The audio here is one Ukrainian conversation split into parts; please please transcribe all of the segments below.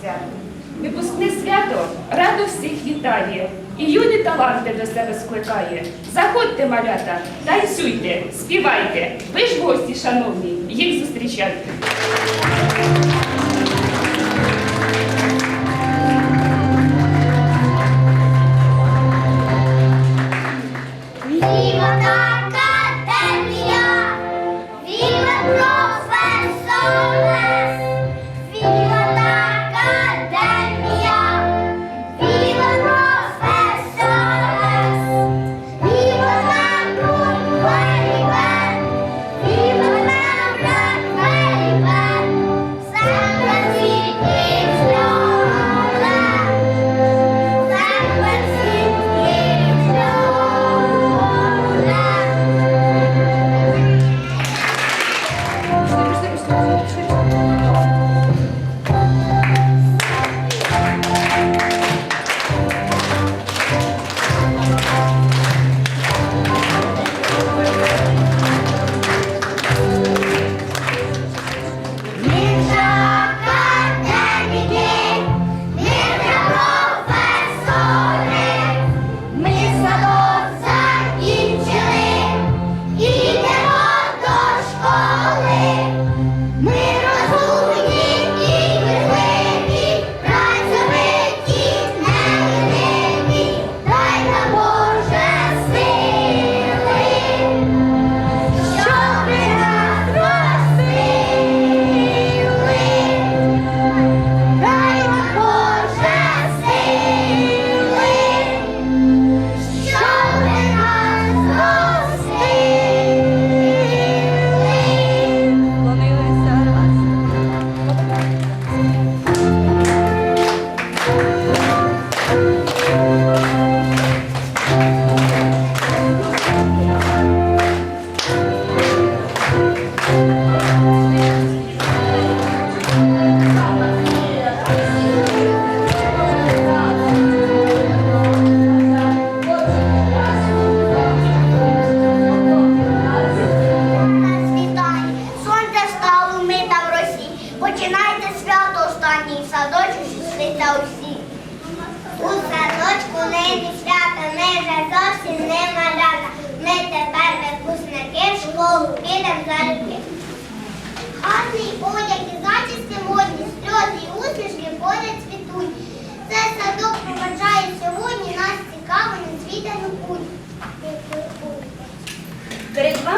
свято. Випускне свято радо всіх вітає і юні таланти до себе скликає. Заходьте, малята, танцюйте, співайте. Ви ж гості, шановні, їх зустрічайте.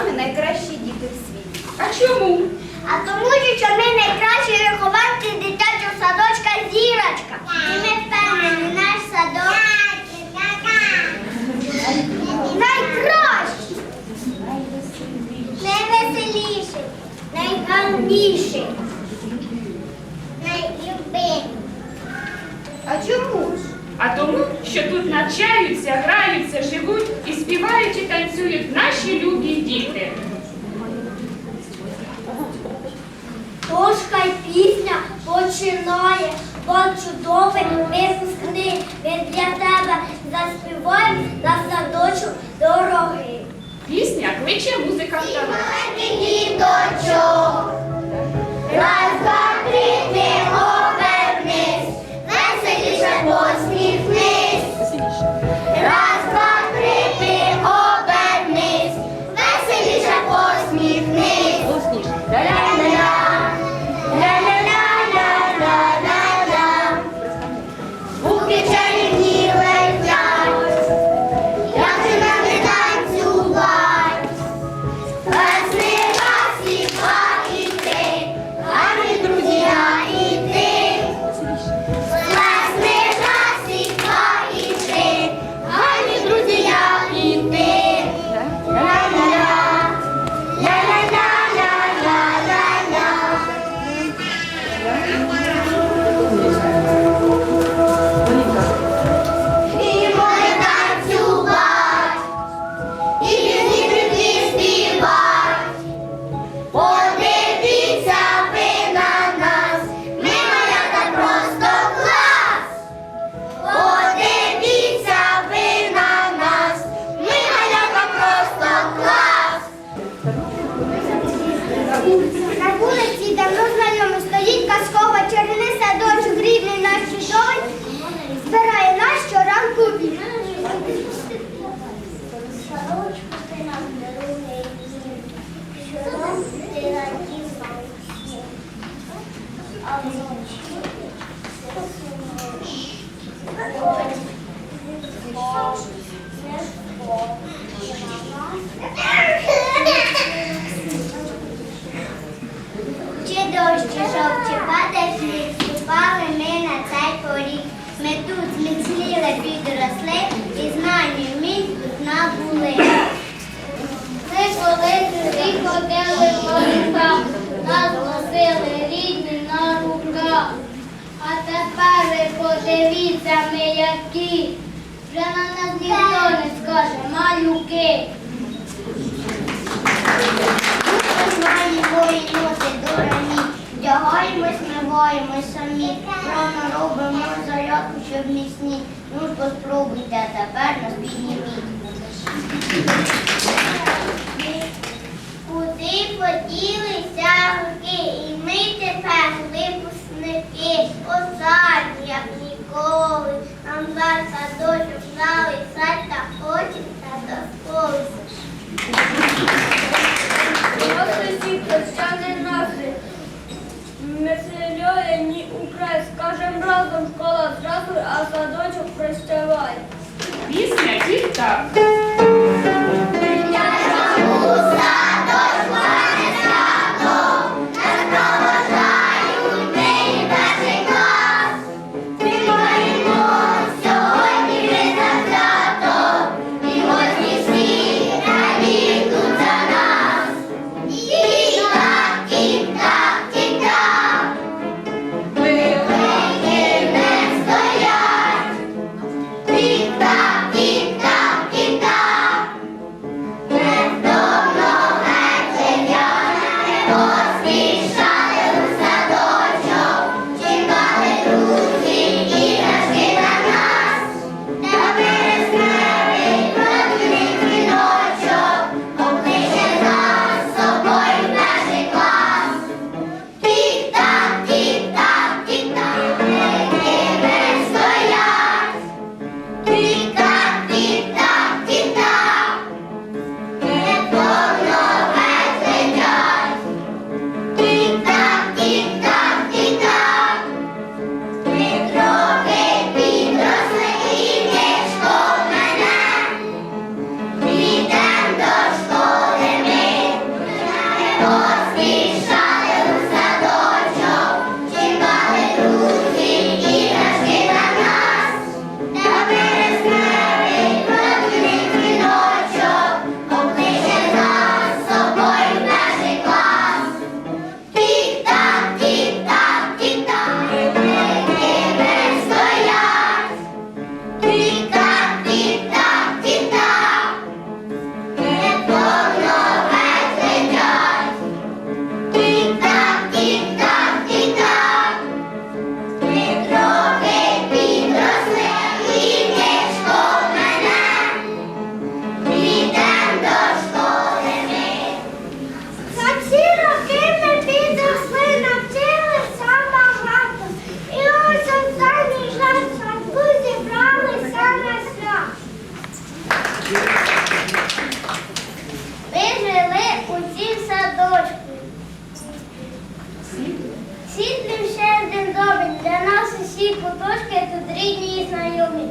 Перед найкращі діти в світі. А чому? А тому, що ми найкращі вихованці дитячого садочка зірочка. І ми впевнені, наш садок найкращий, найвеселіший, найгарніший, найлюбиміший. А чому ж? А тому, що тут навчаються, граються, живуть співають і танцюють наші любі діти. Тож хай пісня починає, бо чудовий випускний. Ми для тебе заспіваємо на садочок дорогий. Пісня кличе музиканта. діточок, раз, Чи дощ, чи жов, чи падає сніг, ступали ми на цей поріг. Ми тут зміцніли, підросли і знання вмінь тут набули. Ми коли сюди ходили по лісах, нас носили рідні на руках. Тепер подивіться ми які, вже на нас ніхто не скаже малюки. Маємо дурні, вдягаємось, миваємось самі, рано робимо зарядку, щоб міцні. Ну ж бо спробуйте, а тепер нас підніміть. Куди поділися руки, і ми тепер випускники, осадні, як ніколи. Нам дар та хочеться до школи. Ось усі прощани наші. Веселяє ні украй, скажем разом школа здравствуй, а садочок прощавай. Пісня тільки так. Світлим ще один добрий, для нас усі куточки тут рідні і знайомі.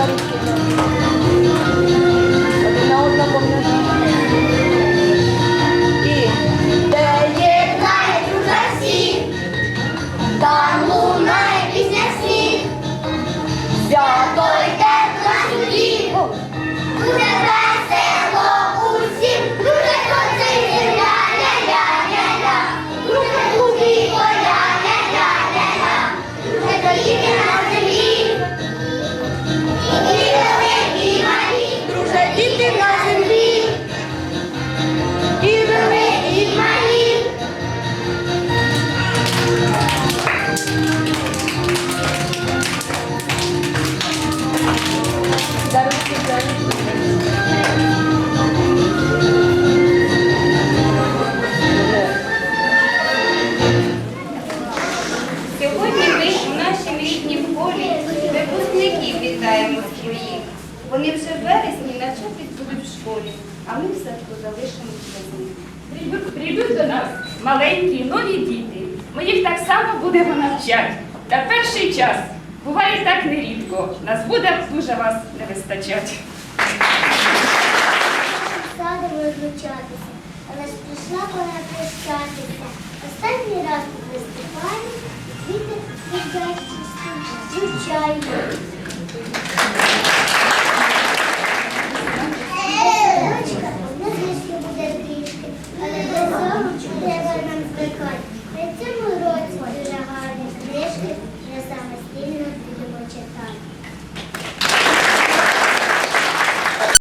за руки. Одна одна помножена. І де є край всі, там лунає пісня світ. Свято йде на суді. звучать. Садимо розлучатися, але ж прийшла вона прощатися. Останній раз виступає листопаді вітер віддячий звичайно.